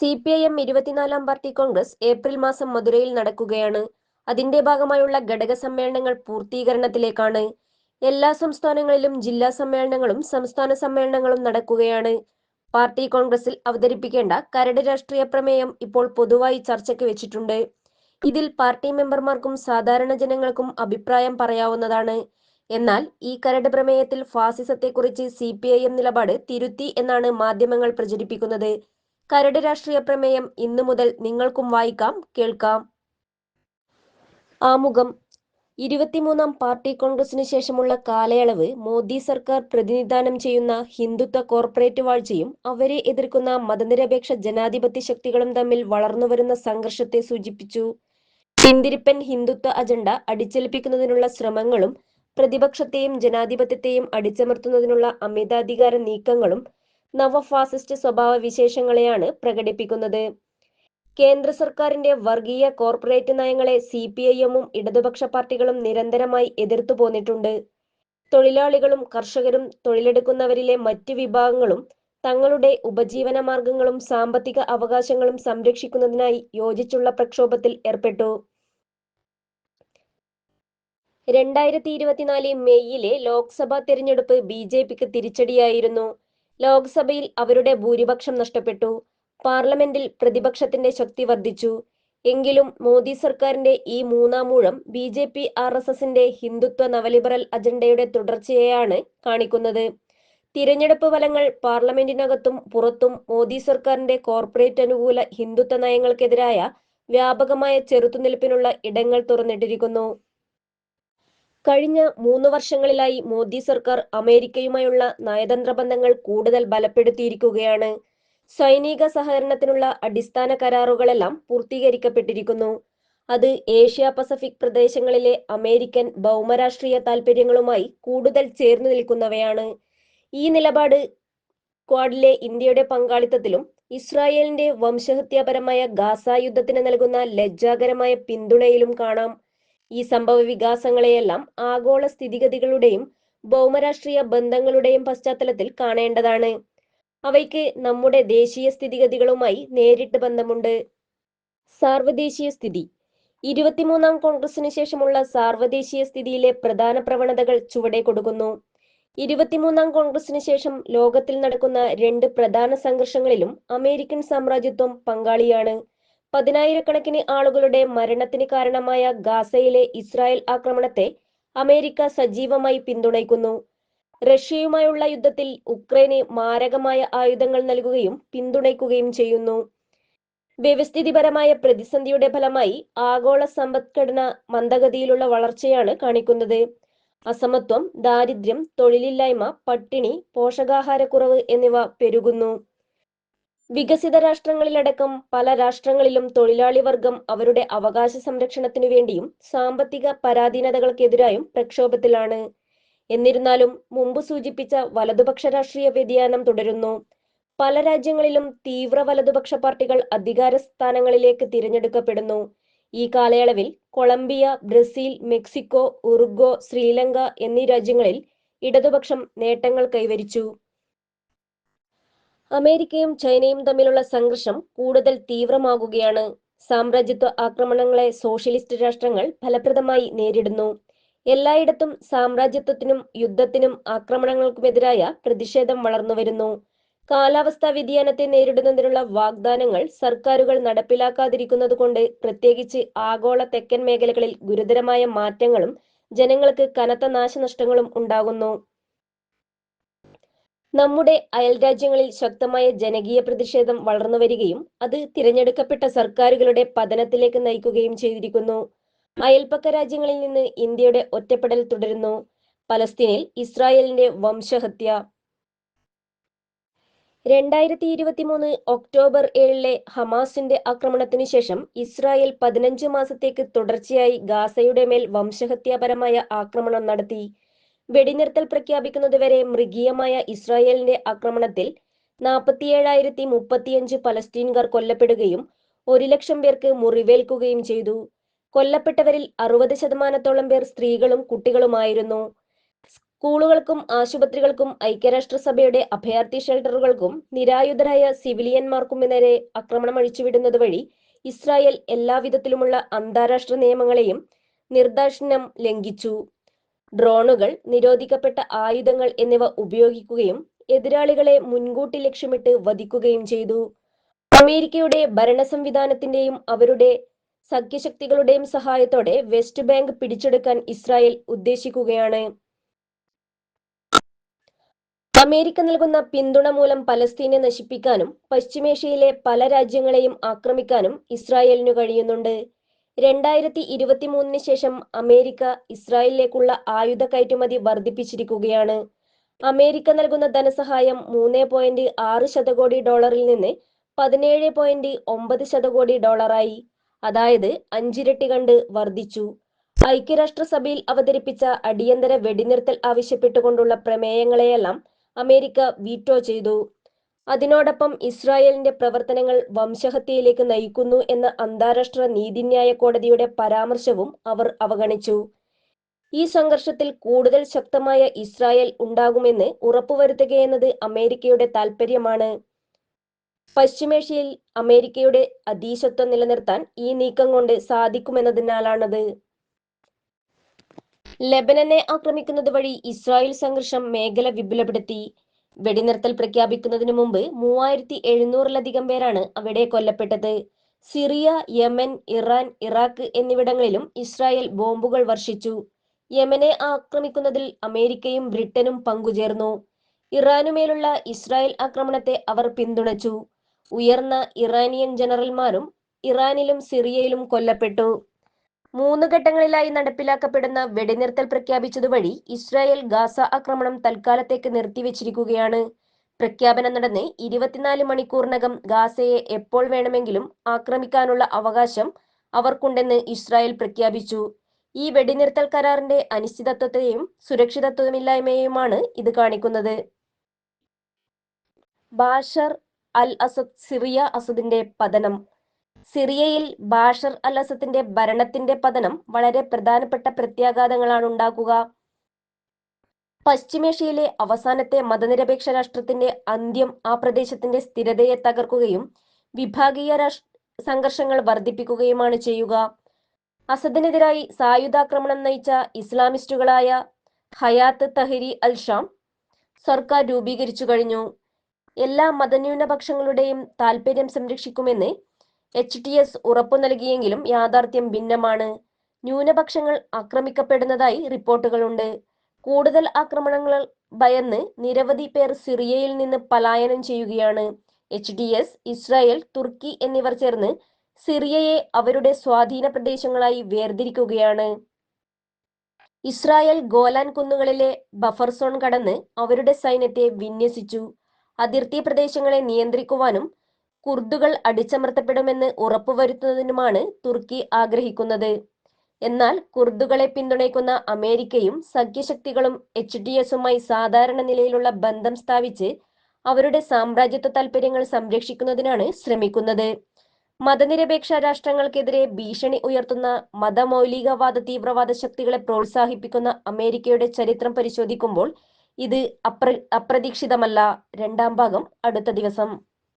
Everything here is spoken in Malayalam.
സി പി ഐ എം ഇരുപത്തിനാലാം പാർട്ടി കോൺഗ്രസ് ഏപ്രിൽ മാസം മധുരയിൽ നടക്കുകയാണ്. അതിന്റെ ഭാഗമായുള്ള ഘടക സമ്മേളനങ്ങൾ പൂർത്തീകരണത്തിലേക്കാണ്. എല്ലാ സംസ്ഥാനങ്ങളിലും ജില്ലാ സമ്മേളനങ്ങളും സംസ്ഥാന സമ്മേളനങ്ങളും നടക്കുകയാണ്. പാർട്ടി കോൺഗ്രസിൽ അവതരിപ്പിക്കേണ്ട കരട് രാഷ്ട്രീയ പ്രമേയം ഇപ്പോൾ പൊതുവായി ചർച്ചയ്ക്ക് വെച്ചിട്ടുണ്ട്. ഇതിൽ പാർട്ടി മെമ്പർമാർക്കും സാധാരണ ജനങ്ങൾക്കും അഭിപ്രായം പറയാവുന്നതാണ്. എന്നാൽ ഈ കരട് പ്രമേയത്തിൽ ഫാസിസത്തെക്കുറിച്ച് സി പി ഐ എം നിലപാട് തിരുത്തി എന്നാണ് മാധ്യമങ്ങൾ പ്രചരിപ്പിക്കുന്നത്. കരട് രാഷ്ട്രീയ പ്രമേയം ഇന്നു മുതൽ നിങ്ങൾക്കും വായിക്കാം കേൾക്കാം. ആമുഖം. ഇരുപത്തിമൂന്നാം പാർട്ടി കോൺഗ്രസിന് ശേഷമുള്ള കാലയളവ് മോദി സർക്കാർ പ്രതിനിധാനം ചെയ്യുന്ന ഹിന്ദുത്വ കോർപ്പറേറ്റ് വാഴ്ചയും അവരെ എതിർക്കുന്ന മതനിരപേക്ഷ ജനാധിപത്യ ശക്തികളും തമ്മിൽ വളർന്നുവരുന്ന സംഘർഷത്തെ സൂചിപ്പിച്ചു. പിന്തിരിപ്പൻ ഹിന്ദുത്വ അജണ്ട അടിച്ചേൽപ്പിക്കുന്നതിനുള്ള ശ്രമങ്ങളും പ്രതിപക്ഷത്തെയും ജനാധിപത്യത്തെയും അടിച്ചമർത്തുന്നതിനുള്ള അമിതാധികാര നീക്കങ്ങളും നവഫാസിസ്റ്റ് സ്വഭാവ വിശേഷങ്ങളെയാണ് പ്രകടിപ്പിക്കുന്നത്. കേന്ദ്ര സർക്കാരിന്റെ വർഗീയ കോർപ്പറേറ്റ് നയങ്ങളെ സി പി ഐ എമ്മും ഇടതുപക്ഷ പാർട്ടികളും നിരന്തരമായി എതിർത്തു പോന്നിട്ടുണ്ട്. തൊഴിലാളികളും കർഷകരും തൊഴിലെടുക്കുന്നവരിലെ മറ്റ് വിഭാഗങ്ങളും തങ്ങളുടെ ഉപജീവന മാർഗങ്ങളും സാമ്പത്തിക അവകാശങ്ങളും സംരക്ഷിക്കുന്നതിനായി യോജിച്ചുള്ള പ്രക്ഷോഭത്തിൽ ഏർപ്പെട്ടു. രണ്ടായിരത്തി ഇരുപത്തിനാല് മെയ്യിലെ ലോക്സഭാ തെരഞ്ഞെടുപ്പ് ബി ജെ പിക്ക് തിരിച്ചടിയായിരുന്നു. ലോക്സഭയിൽ അവരുടെ ഭൂരിപക്ഷം നഷ്ടപ്പെട്ടു. പാർലമെന്റിൽ പ്രതിപക്ഷത്തിന്റെ ശക്തി വർദ്ധിച്ചു. എങ്കിലും മോദി സർക്കാരിന്റെ ഈ മൂന്നാമൂഴം B J P R S എസിന്റെ ഹിന്ദുത്വ നവലിബറൽ അജണ്ടയുടെ തുടർച്ചയെയാണ് കാണിക്കുന്നത്. തിരഞ്ഞെടുപ്പ് ഫലങ്ങൾ പാർലമെന്റിനകത്തും പുറത്തും മോദി സർക്കാരിന്റെ കോർപ്പറേറ്റ് അനുകൂല ഹിന്ദുത്വ നയങ്ങൾക്കെതിരായ വ്യാപകമായ ചെറുത്തുനിൽപ്പിനുള്ള ഇടങ്ങൾ തുറന്നിട്ടിരിക്കുന്നു. കഴിഞ്ഞ മൂന്ന് വർഷങ്ങളിലായി മോദി സർക്കാർ അമേരിക്കയുമായുള്ള നയതന്ത്ര ബന്ധങ്ങൾ കൂടുതൽ ബലപ്പെടുത്തിയിരിക്കുകയാണ്. സൈനിക സഹകരണത്തിനുള്ള അടിസ്ഥാന കരാറുകളെല്ലാം പൂർത്തീകരിക്കപ്പെട്ടിരിക്കുന്നു. അത് ഏഷ്യ പസഫിക് പ്രദേശങ്ങളിലെ അമേരിക്കൻ ഭൗമരാഷ്ട്രീയ താൽപര്യങ്ങളുമായി കൂടുതൽ ചേർന്നു നിൽക്കുന്നവയാണ്. ഈ നിലപാട് ക്വാഡിലെ ഇന്ത്യയുടെ പങ്കാളിത്തത്തിലും ഇസ്രായേലിന്റെ വംശഹത്യാപരമായ ഗാസ യുദ്ധത്തിന് നൽകുന്ന ലജ്ജാകരമായ പിന്തുണയിലും കാണാം. ഈ സംഭവ വികാസങ്ങളെയെല്ലാം ആഗോള സ്ഥിതിഗതികളുടെയും ഭൗമരാഷ്ട്രീയ ബന്ധങ്ങളുടെയും പശ്ചാത്തലത്തിൽ കാണേണ്ടതാണ്. അവയ്ക്ക് നമ്മുടെ ദേശീയ സ്ഥിതിഗതികളുമായി നേരിട്ട് ബന്ധമുണ്ട്. സാർവദേശീയ സ്ഥിതി. ഇരുപത്തിമൂന്നാം കോൺഗ്രസിന് ശേഷമുള്ള സാർവദേശീയ സ്ഥിതിയിലെ പ്രധാന പ്രവണതകൾ ചുവടെ കൊടുക്കുന്നു. ഇരുപത്തിമൂന്നാം കോൺഗ്രസിന് ശേഷം ലോകത്തിൽ നടക്കുന്ന രണ്ട് പ്രധാന സംഘർഷങ്ങളിലും അമേരിക്കൻ സാമ്രാജ്യത്വം പങ്കാളിയാണ്. പതിനായിരക്കണക്കിന് ആളുകളുടെ മരണത്തിന് കാരണമായ ഗാസയിലെ ഇസ്രായേൽ ആക്രമണത്തെ അമേരിക്ക സജീവമായി പിന്തുണയ്ക്കുന്നു. റഷ്യയുമായുള്ള യുദ്ധത്തിൽ ഉക്രൈന് മാരകമായ ആയുധങ്ങൾ നൽകുകയും പിന്തുണയ്ക്കുകയും ചെയ്യുന്നു. വ്യവസ്ഥിതിപരമായ പ്രതിസന്ധിയുടെ ഫലമായി ആഗോള സമ്പദ്ഘടന മന്ദഗതിയിലുള്ള വളർച്ചയാണ് കാണിക്കുന്നത്. അസമത്വം ദാരിദ്ര്യം തൊഴിലില്ലായ്മ പട്ടിണി പോഷകാഹാരക്കുറവ് എന്നിവ പെരുകുന്നു. വികസിത രാഷ്ട്രങ്ങളിലടക്കം പല രാഷ്ട്രങ്ങളിലും തൊഴിലാളി വർഗം അവരുടെ അവകാശ സംരക്ഷണത്തിനു വേണ്ടിയും സാമ്പത്തിക പരാധീനതകൾക്കെതിരായും പ്രക്ഷോഭത്തിലാണ്. എന്നിരുന്നാലും മുമ്പ് സൂചിപ്പിച്ച വലതുപക്ഷ രാഷ്ട്രീയ വ്യതിയാനം തുടരുന്നു. പല രാജ്യങ്ങളിലും തീവ്ര വലതുപക്ഷ പാർട്ടികൾ അധികാര സ്ഥാനങ്ങളിലേക്ക് തിരഞ്ഞെടുക്കപ്പെടുന്നു. ഈ കാലയളവിൽ കൊളംബിയ ബ്രസീൽ മെക്സിക്കോ ഉറുഗോ ശ്രീലങ്ക എന്നീ രാജ്യങ്ങളിൽ ഇടതുപക്ഷം നേട്ടങ്ങൾ കൈവരിച്ചു. അമേരിക്കയും ചൈനയും തമ്മിലുള്ള സംഘർഷം കൂടുതൽ തീവ്രമാകുകയാണ്. സാമ്രാജ്യത്വ ആക്രമണങ്ങളെ സോഷ്യലിസ്റ്റ് രാഷ്ട്രങ്ങൾ ഫലപ്രദമായി നേരിടുന്നു. എല്ലായിടത്തും സാമ്രാജ്യത്വത്തിനും യുദ്ധത്തിനും ആക്രമണങ്ങൾക്കുമെതിരായ പ്രതിഷേധം വളർന്നു വരുന്നു. കാലാവസ്ഥാ വ്യതിയാനത്തെ നേരിടുന്നതിനുള്ള വാഗ്ദാനങ്ങൾ സർക്കാരുകൾ നടപ്പിലാക്കാതിരിക്കുന്നത് കൊണ്ട് പ്രത്യേകിച്ച് ആഗോള തെക്കൻ മേഖലകളിൽ ഗുരുതരമായ മാറ്റങ്ങളും ജനങ്ങൾക്ക് കനത്ത നാശനഷ്ടങ്ങളും ഉണ്ടാകുന്നു. നമ്മുടെ അയൽരാജ്യങ്ങളിൽ ശക്തമായ ജനകീയ പ്രതിഷേധം വളർന്നു വരികയും അത് തിരഞ്ഞെടുക്കപ്പെട്ട സർക്കാരുകളുടെ പതനത്തിലേക്ക് നയിക്കുകയും ചെയ്തിരിക്കുന്നു. അയൽപക്ക രാജ്യങ്ങളിൽ നിന്ന് ഇന്ത്യയുടെ ഒറ്റപ്പെടൽ തുടരുന്നു. പലസ്തീനിൽ ഇസ്രായേലിന്റെ വംശഹത്യ. രണ്ടായിരത്തി ഇരുപത്തി മൂന്ന് ഒക്ടോബർ ഏഴിലെ ഹമാസിന്റെ ആക്രമണത്തിനു ശേഷം ഇസ്രായേൽ പതിനഞ്ച് മാസത്തേക്ക് തുടർച്ചയായി ഗാസയുടെ മേൽ വംശഹത്യാപരമായ ആക്രമണം നടത്തി. വെടിനിർത്തൽ പ്രഖ്യാപിക്കുന്നതുവരെ മൃഗീയമായ ഇസ്രായേലിന്റെ ആക്രമണത്തിൽ നാൽപ്പത്തിയേഴായിരത്തി മുപ്പത്തിയഞ്ച് പലസ്തീൻകാർ കൊല്ലപ്പെടുകയും ഒരു ലക്ഷം പേർക്ക് മുറിവേൽക്കുകയും ചെയ്തു. കൊല്ലപ്പെട്ടവരിൽ അറുപത് ശതമാനത്തോളം പേർ സ്ത്രീകളും കുട്ടികളുമായിരുന്നു. സ്കൂളുകൾക്കും ആശുപത്രികൾക്കും ഐക്യരാഷ്ട്രസഭയുടെ അഭയാർത്ഥി ഷെൽട്ടറുകൾക്കും നിരായുധരായ സിവിലിയന്മാർക്കും നേരെ ആക്രമണം അഴിച്ചുവിടുന്നത് വഴി ഇസ്രായേൽ എല്ലാവിധത്തിലുമുള്ള അന്താരാഷ്ട്ര നിയമങ്ങളെയും നിർദ്ദാക്ഷിണ്യം ലംഘിച്ചു. ഡ്രോണുകൾ നിരോധിക്കപ്പെട്ട ആയുധങ്ങൾ എന്നിവ ഉപയോഗിക്കുകയും എതിരാളികളെ മുൻകൂട്ടി ലക്ഷ്യമിട്ട് വധിക്കുകയും ചെയ്തു. അമേരിക്കയുടെ ഭരണ സംവിധാനത്തിന്റെയും അവരുടെ സഖ്യശക്തികളുടെയും സഹായത്തോടെ വെസ്റ്റ് ബാങ്ക് പിടിച്ചെടുക്കാൻ ഇസ്രായേൽ ഉദ്ദേശിക്കുകയാണ്. അമേരിക്ക നൽകുന്ന പിന്തുണ മൂലം പലസ്തീനെ നശിപ്പിക്കാനും പശ്ചിമേഷ്യയിലെ പല രാജ്യങ്ങളെയും ആക്രമിക്കാനും ഇസ്രായേലിനു കഴിയുന്നുണ്ട്. രണ്ടായിരത്തി ഇരുപത്തിമൂന്നിന് ശേഷം അമേരിക്ക ഇസ്രായേലിലേക്കുള്ള ആയുധ കയറ്റുമതി വർദ്ധിപ്പിച്ചിരിക്കുകയാണ്. അമേരിക്ക നൽകുന്ന ധനസഹായം മൂന്ന് പോയിന്റ് ആറ് ശതകോടി ഡോളറിൽ നിന്ന് പതിനേഴ് പോയിന്റ് ഒമ്പത് ശതകോടി ഡോളറായി. അതായത് അഞ്ചിരട്ടി കണ്ട് വർദ്ധിച്ചു. ഐക്യരാഷ്ട്രസഭയിൽ അവതരിപ്പിച്ച അടിയന്തര വെടിനിർത്തൽ ആവശ്യപ്പെട്ടുകൊണ്ടുള്ള പ്രമേയങ്ങളെയെല്ലാം അമേരിക്ക വീറ്റോ ചെയ്തു. അതിനോടൊപ്പം ഇസ്രായേലിന്റെ പ്രവർത്തനങ്ങൾ വംശഹത്യയിലേക്ക് നയിക്കുന്നു എന്ന അന്താരാഷ്ട്ര നീതിന്യായ കോടതിയുടെ പരാമർശവും അവർ അവഗണിച്ചു. ഈ സംഘർഷത്തിൽ കൂടുതൽ ശക്തമായ ഇസ്രായേൽ ഉണ്ടാകുമെന്ന് ഉറപ്പുവരുത്തുകയെന്നത് അമേരിക്കയുടെ താൽപര്യമാണ്. പശ്ചിമേഷ്യയിൽ അമേരിക്കയുടെ അധീശത്വം നിലനിർത്താൻ ഈ നീക്കം കൊണ്ട് സാധിക്കുമെന്നതിനാലാണത്. ലെബനനെ ആക്രമിക്കുന്നത് വഴി ഇസ്രായേൽ സംഘർഷം മേഖല വിപുലപ്പെടുത്തി. വെടിനിർത്തൽ പ്രഖ്യാപിക്കുന്നതിനു മുമ്പ് മൂവായിരത്തി എഴുന്നൂറിലധികം പേരാണ് അവിടെ കൊല്ലപ്പെട്ടത്. സിറിയ യമൻ ഇറാൻ ഇറാഖ് എന്നിവിടങ്ങളിലും ഇസ്രായേൽ ബോംബുകൾ വർഷിച്ചു. യമനെ ആക്രമിക്കുന്നതിൽ അമേരിക്കയും ബ്രിട്ടനും പങ്കുചേർന്നു. ഇറാനുമേലുള്ള ഇസ്രായേൽ ആക്രമണത്തെ അവർ പിന്തുണച്ചു. ഉയർന്ന ഇറാനിയൻ ജനറൽമാരും ഇറാനിലും സിറിയയിലും കൊല്ലപ്പെട്ടു. മൂന്ന് ഘട്ടങ്ങളിലായി നടപ്പിലാക്കപ്പെടുന്ന വെടിനിർത്തൽ പ്രഖ്യാപിച്ചതുവഴി ഇസ്രായേൽ ഗാസ ആക്രമണം തൽക്കാലത്തേക്ക് നിർത്തിവെച്ചിരിക്കുകയാണ്. പ്രഖ്യാപനം നടന്ന് ഇരുപത്തിനാല് മണിക്കൂറിനകം ഗാസയെ എപ്പോൾ വേണമെങ്കിലും ആക്രമിക്കാനുള്ള അവകാശം അവർക്കുണ്ടെന്ന് ഇസ്രായേൽ പ്രഖ്യാപിച്ചു. ഈ വെടിനിർത്തൽ കരാറിന്റെ അനിശ്ചിതത്വത്തെയും സുരക്ഷിതത്വമില്ലായ്മയുമാണ് ഇത് കാണിക്കുന്നത്. ബാഷർ അൽ അസദ് സിറിയ അസദിന്റെ പതനം. സിറിയയിൽ ബാഷർ അസദിന്റെ ഭരണത്തിന്റെ പതനം വളരെ പ്രധാനപ്പെട്ട പ്രത്യാഘാതങ്ങളാണ് ഉണ്ടാക്കുക. പശ്ചിമേഷ്യയിലെ അവസാനത്തെ മതനിരപേക്ഷ രാഷ്ട്രത്തിന്റെ അന്ത്യം ആ പ്രദേശത്തിന്റെ സ്ഥിരതയെ തകർക്കുകയും വിഭാഗീയ സംഘർഷങ്ങൾ വർദ്ധിപ്പിക്കുകയുമാണ് ചെയ്യുക. അസദിനെതിരായി സായുധാക്രമണം നയിച്ച ഇസ്ലാമിസ്റ്റുകളായ ഹയാത്ത് തഹരി അൽ ഷാം സർക്കാർ രൂപീകരിച്ചു കഴിഞ്ഞു. എല്ലാ മതന്യൂനപക്ഷങ്ങളുടെയും താൽപര്യം സംരക്ഷിക്കുമെന്ന് എച്ച് ടി എസ് ഉറപ്പു നൽകിയെങ്കിലും യാഥാർത്ഥ്യം ഭിന്നമാണ്. ന്യൂനപക്ഷങ്ങൾ ആക്രമിക്കപ്പെടുന്നതായി റിപ്പോർട്ടുകളുണ്ട്. കൂടുതൽ ആക്രമണങ്ങൾ ഭയന്ന് നിരവധി പേർ സിറിയയിൽ നിന്ന് പലായനം ചെയ്യുകയാണ്. H D S Israel Turkey എന്നിവർ ചേർന്ന് സിറിയയെ അവരുടെ സ്വാധീന പ്രദേശങ്ങളായി വേർതിരിക്കുകയാണ്. ഇസ്രായേൽ ഗോലാൻ കുന്നുകളിലെ ബഫർ സോൺ കടന്ന് അവരുടെ സൈന്യത്തെ വിന്യസിച്ചു. അതിർത്തി പ്രദേശങ്ങളെ നിയന്ത്രിക്കുവാനും കുർദുകൾ അടിച്ചമർത്തപ്പെടുമെന്ന് ഉറപ്പുവരുത്തുന്നതിനുമാണ് തുർക്കി ആഗ്രഹിക്കുന്നത്. എന്നാൽ കുർദുകളെ പിന്തുണയ്ക്കുന്ന അമേരിക്കയും സഖ്യശക്തികളും എച്ച് ഡി എസുമായി സാധാരണ നിലയിലുള്ള ബന്ധം സ്ഥാപിച്ച് അവരുടെ സാമ്രാജ്യത്വ താൽപര്യങ്ങൾ സംരക്ഷിക്കുന്നതിനാണ് ശ്രമിക്കുന്നത്. മതനിരപേക്ഷ രാഷ്ട്രങ്ങൾക്കെതിരെ ഭീഷണി ഉയർത്തുന്ന മതമൗലികവാദ തീവ്രവാദ ശക്തികളെ പ്രോത്സാഹിപ്പിക്കുന്ന അമേരിക്കയുടെ ചരിത്രം പരിശോധിക്കുമ്പോൾ ഇത് അപ്ര അപ്രതീക്ഷിതമല്ല. രണ്ടാം ഭാഗം അടുത്ത ദിവസം.